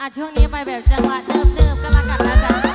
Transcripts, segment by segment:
อ่ช่วงนี้ไปแบบจังหวะเนิมๆก็แล้วกันนะจ๊ะ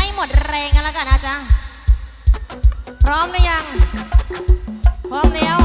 ไม่หมดแรงกันแล้วกันนะจ๊ะ พร้อมหรือยัง พร้อมแล้ว